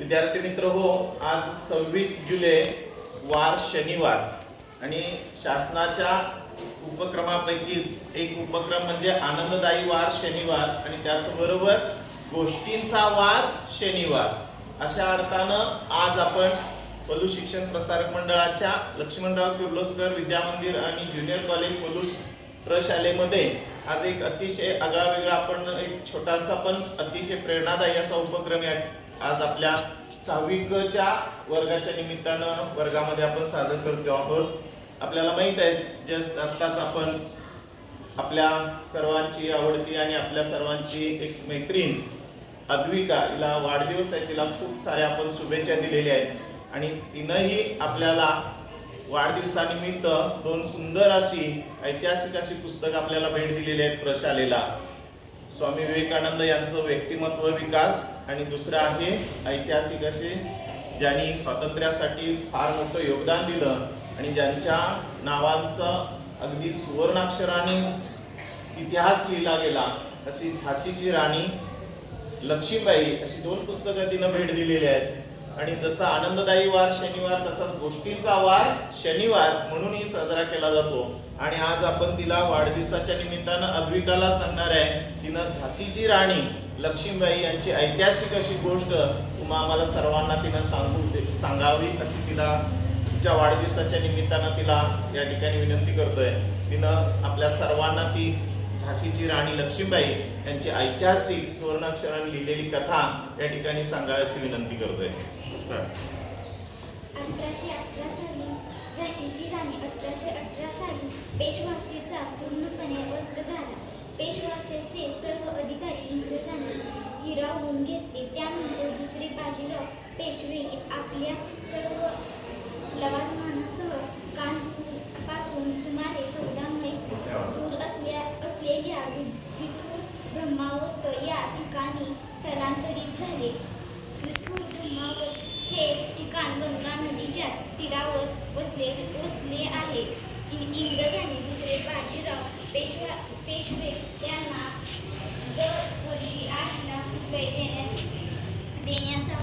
विद्यार्थी मित्र हो आज सव्वीस जुलै वार शनिवार. आणि शासनाच्या उपक्रमापैकीच एक उपक्रम म्हणजे आनंददायी वार शनिवार आणि त्याचबरोबर गोष्टींचा वार शनिवार. अशा अर्थानं आज आपण पलू शिक्षण प्रसारक मंडळाच्या लक्ष्मणराव किर्लोस्कर विद्यामंदिर आणि ज्युनियर कॉलेज पलूस प्रशालेमध्ये आज एक अतिशय आगळा वेगळा आपण एक छोटासा पण अतिशय प्रेरणादायी असा उपक्रम या आज आपल्या सहावीकच्या वर्गाच्या निमित्तानं वर्गामध्ये आपण सादर करतो आहोत. आपल्याला माहीत आहे जस्ट आत्ताच आपण आपल्या सर्वांची आवडती आणि आपल्या सर्वांची एक मैत्रीण अद्विका हिला वाढदिवस आहे तिला खूप साऱ्या आपण शुभेच्छा दिलेल्या आहेत. आणि तिनंही आपल्याला वाढदिवसानिमित्त दोन सुंदर अशी ऐतिहासिक अशी पुस्तकं आपल्याला भेट दिलेली आहेत प्रशालेला. स्वामी विवेकानंद यांचं व्यक्तिमत्व विकास आणि दुसरं आहे ऐतिहासिक असे ज्यांनी स्वातंत्र्यासाठी फार मोठं योगदान दिलं आणि ज्यांच्या नावांचं अगदी सुवर्णाक्षराने इतिहास लिहिला गेला अशी झाशीची राणी लक्ष्मीबाई अशी दोन पुस्तकं तिनं भेट दिलेली आहेत. आणि जसा आनंददायी वार शनिवार तसाच गोष्टींचा वार शनिवार म्हणूनही साजरा केला जातो. आणि आज आपण तिला वाढदिवसाच्या निमित्तानं अद्विकाला सांगणार आहे. तिनं झाशीची राणी लक्ष्मीबाई यांची ऐतिहासिक अशी गोष्ट तुम्हा आम्हाला सर्वांना तिनं सांगू दे- सांगावी अशी तिला तिच्या वाढदिवसाच्या निमित्तानं तिला या ठिकाणी विनंती करतोय. तिनं आपल्या सर्वांना ती झाशीची राणी लक्ष्मीबाई यांची ऐतिहासिक सुवर्णाक्षराने लिहिलेली कथा या ठिकाणी सांगावी अशी विनंती करतोय. अठराशे अठरा साली झाशीची राणी अठराशे अठरा साली पेशवासीचा पूर्णपणे वस्त झाला. पेशवासीचे सर्व अधिकारी इंग्रजांनी हिरावून घेतले. त्यानंतर दुसरे बाजीराव पेशवे आपल्या सर्व लवाजमानासह कानपूरपासून सुमारे चौदा मैल दूर असल्या असलेल्या विठूर ब्रह्मावर्त या ठिकाणी स्थलांतरित झाले विठूर ब्रह्मावर्त हे ठिकाण गंगा नदीच्या तीरावर वसले वसले आहे इ- इंग्रजांनी दुसरे बाजीराव पेशवा पेशवे यांना दरवर्षी आठ लाख रुपये देण्यात देण्याचा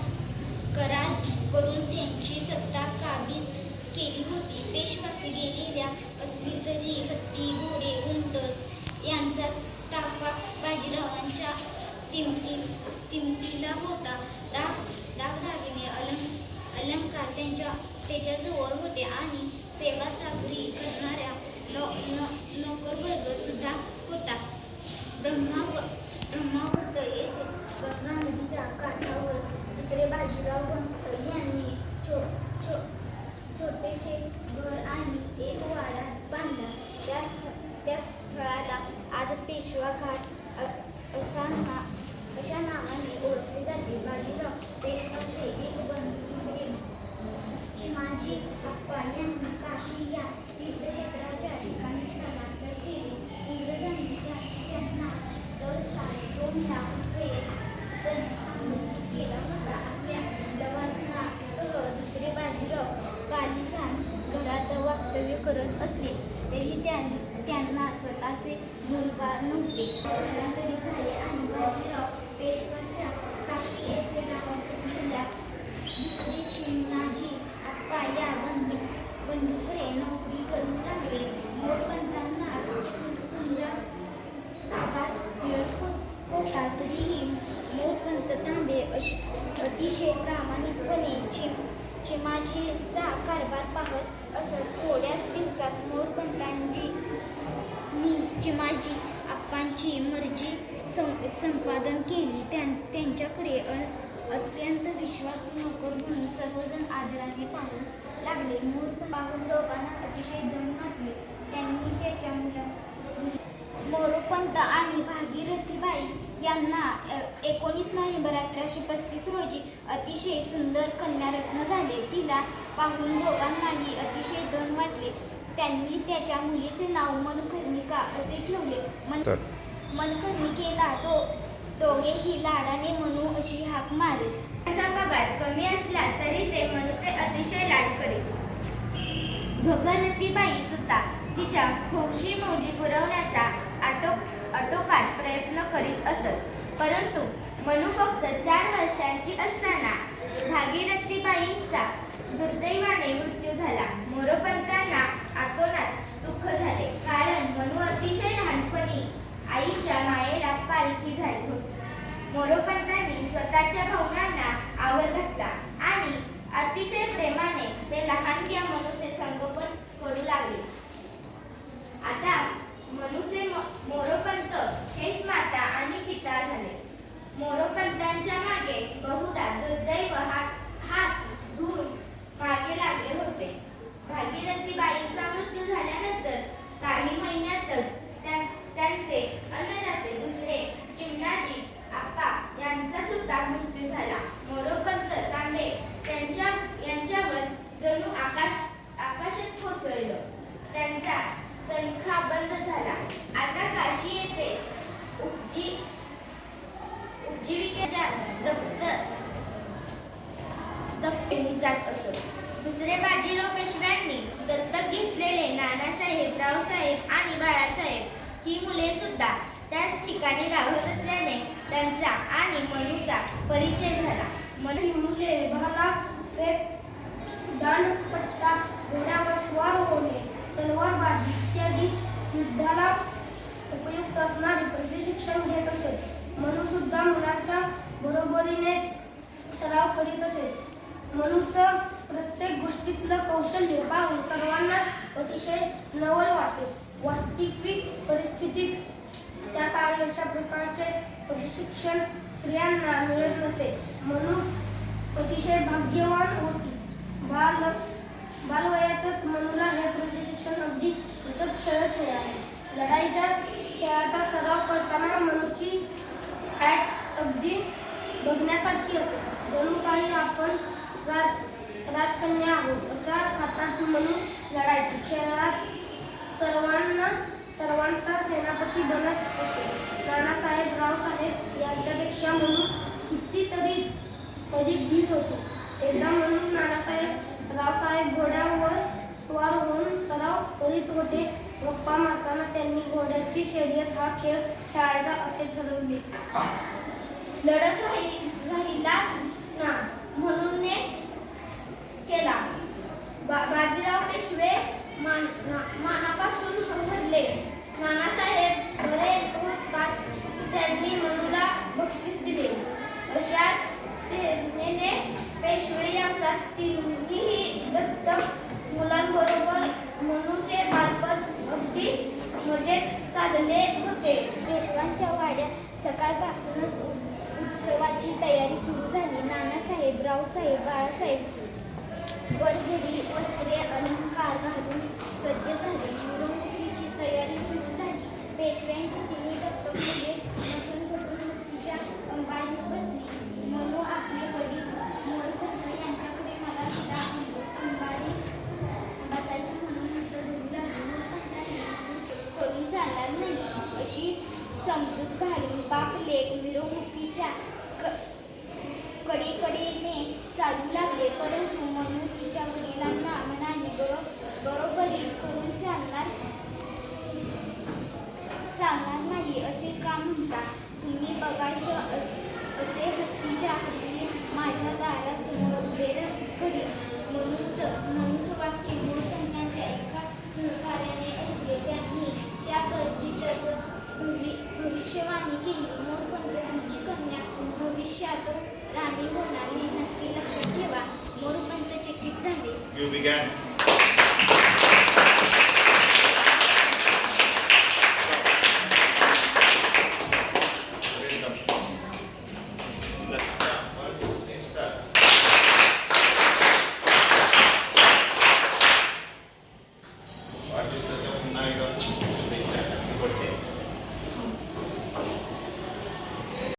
करार करून त्यांची सत्ता काबीज केली होती पेशवासी गेलेल्या असली तरी हत्ती घोडे उंट यांचा ताफा बाजीरावांच्या किमती तिमतीला होता. दाग दागदागिने अलं अलंकार त्यांच्या त्याच्याजवळ होते आणि सेवा चाकरी करणाऱ्या नो न नोकरवर्ग सुद्धा होता. ब्रह्माव ब्रह्मावर्त येथे गंगा नदीच्या काठावर दुसरे बाजीराव यांनी छो छो छोटेसे घर आणि एक वाडा बांधला त्या स्थ त्या स्थळाला आज पेशवा घाट अ- असा ना अशा नावाने ओळखले जाते बाजीराव पेशवाचे एक बंधू दुसरे चिमाजी अप्पा यांनी काशी या तीर्थक्षेत्राच्या ठिकाणी स्थलांतर केले. इंग्रजांनी त्या त्यांना दर साडे दोन लाख रुपये दंड केला होता. आपल्या लवाजमासह दुसरे बाजीराव कालिशान घरात वास्तव्य करत असले तरी त्यांनी त्यांना स्वतःचे घरबार नव्हते. स्थलांतरित झाले आणि बाजीराव पेशवाच्या काशी येथे राहत असलेल्या दुसरी चिमणाजी आप्पा या बंधू बंधूकडे नोकरी करू लागले मोरपंतांना कुंजा पगार मिळत हो- होता तरीही मोरपंत तांबे अश अतिशय प्रामाणिकपणे चिम चिमाजीचा कारभार पाहत असत थोड्याच दिवसात मोरपंतांची नी माझी आप्पांची मर्जी सं संपादन केली. त्यां त्यांच्याकडे अ अत्यंत विश्वासू नोकर म्हणून सर्वजण आदराने पाहू लागले. मूर्ख पाहून दोघांना अतिशय दम वाटले. त्यांनी त्याच्या मुला मोरोपंत आणि भागीरथीबाई यांना एकोणीस नोव्हेंबर अठराशे पस्तीस रोजी अतिशय सुंदर कन्यारत्न झाले. तिला पाहून दोघांनाही अतिशय दन वाटले. त्यांनी त्याच्या मुलीचे नाव मनकर्णिका असे ठेवले? मन मनकर्णिकेला तो. दोघेही लाडाने मनू अशी हाक मारे त्यांचा पगार कमी असला तरी ते मनूचे अतिशय लाड करीत. भगरथीबाई सुद्धा तिच्या हौशी मौजी पुरवण्याचा आटो आटोकाट प्रयत्न करीत असत. परंतु मनू फक्त चार वर्षांची असताना भागीरथीबाईंचा दुर्दैवाने मृत्यू झाला मोरोपंतांना आतोनात दुःख झाले कारण मनू अतिशय लहानपणी आईच्या मायेला पालखी झाली होती मोरोपंतांनी स्वतःच्या भावनांना आवर घातला आणि अतिशय प्रेमाने ते लहानग्या मनूचे संगोपन करू लागले आता मनूचे म- मोरोपंत हेच माता आणि पिता झाले मोरोपंतांच्या मागे बहुधा दुर्दैव हात हात धुवून मागे लागले होते भागीरथीबाईंचा मृत्यू झाल्यानंतर काही महिन्यातच त्या- त्यांचे अन्नदाते दुसरे चिमणाजी आप्पा यांचा सुद्धा मृत्यू झाला मोरोपंत तांबे त्यांच्या यांच्यावर जणू आकाश आकाशच कोसळलं त्यांचा तणखा बंद झाला आता काशी येथे उपजी उपजीविकेच्या दप्तर जात असत. दुसरे बाजीराव पेशव्यांनी दत्तक घेतलेले नानासाहेब रावसाहेब आणि बाळासाहेब ही मुले सुद्धा त्याच ठिकाणी राहत असल्याने त्यांचा आणि मनूचा परिचय झाला. मनी मुले भाला फेक दांडपट्टा घोड्यावर स्वार होणे तलवारबाजी इत्यादी युद्धाला उपयुक्त असणारे प्रशिक्षण घेत असत. मनू सुद्धा मुलांच्या बरोबरीने मनूचं प्रत्येक गोष्टीतलं कौशल्य पाहून सर्वांनाच अतिशय नवल वाटे वास्तविक परिस्थितीत त्या काळी अशा प्रकारचे प्रशिक्षण स्त्रियांना मिळत नसे. म्हणून अतिशय भाग्यवान होते बाल बालवयातच मनूला हे प्रशिक्षण अगदी हसत खेळत मिळाले लढाईच्या खेळाचा सराव करताना मनूची ॲट अगदी बघण्यासारखी असे जणू काही आपण राज राजकन्या आहोत अशा थाटात मनू लढायची खेळात सर्वांना सर्वांचा सेनापती बनत असे. नानासाहेब रावसाहेब यांच्यापेक्षा म्हणून कितीतरी अधिक भीत होते. एकदा म्हणून नानासाहेब रावसाहेब घोड्यावर स्वार होऊन सराव करीत होते. गप्पा मारताना त्यांनी घोड्याची शर्यत हा खेळ खेळायचा असे ठरवले. लढत राहिलाच राहिला ना म्हणून केला. बा बाजीराव पेशवे मान ना- मानापासून हरले नानासाहेब बरेच त्यांनी मनूला बक्षीस दिले. अशा तऱ्हेने पेशवे यांचा तिन्ही दत्तक मुलांबरोबर मनूचे बालपण अगदी मजेत चालले होते. पेशवांच्या वाड्यात सकाळपासूनच उत्सवाची तयारी सुरू झाली. नानासाहेब रावसाहेब बाळासाहेब वरझडी वस्त्रे अलंकार घालून सज्ज झाले. मिरवणुकीची तयारी सुरू झाली. पेशव्यांची तिन्ही दत्तक बघायचं असे हत्तीच्या हत्ती माझ्या दारासमोर उभे करी. म्हणूनच म्हणूनच वाक्य मोरपंतांच्या एका सहकार्याने ऐकले. त्यांनी त्या गर्दीतच भवि भविष्यवाणी केली. मोरपंत तुमची कन्या भविष्यात राणी होणार हे नक्की लक्षात ठेवा. मोरपंत चकित झाले. You begins.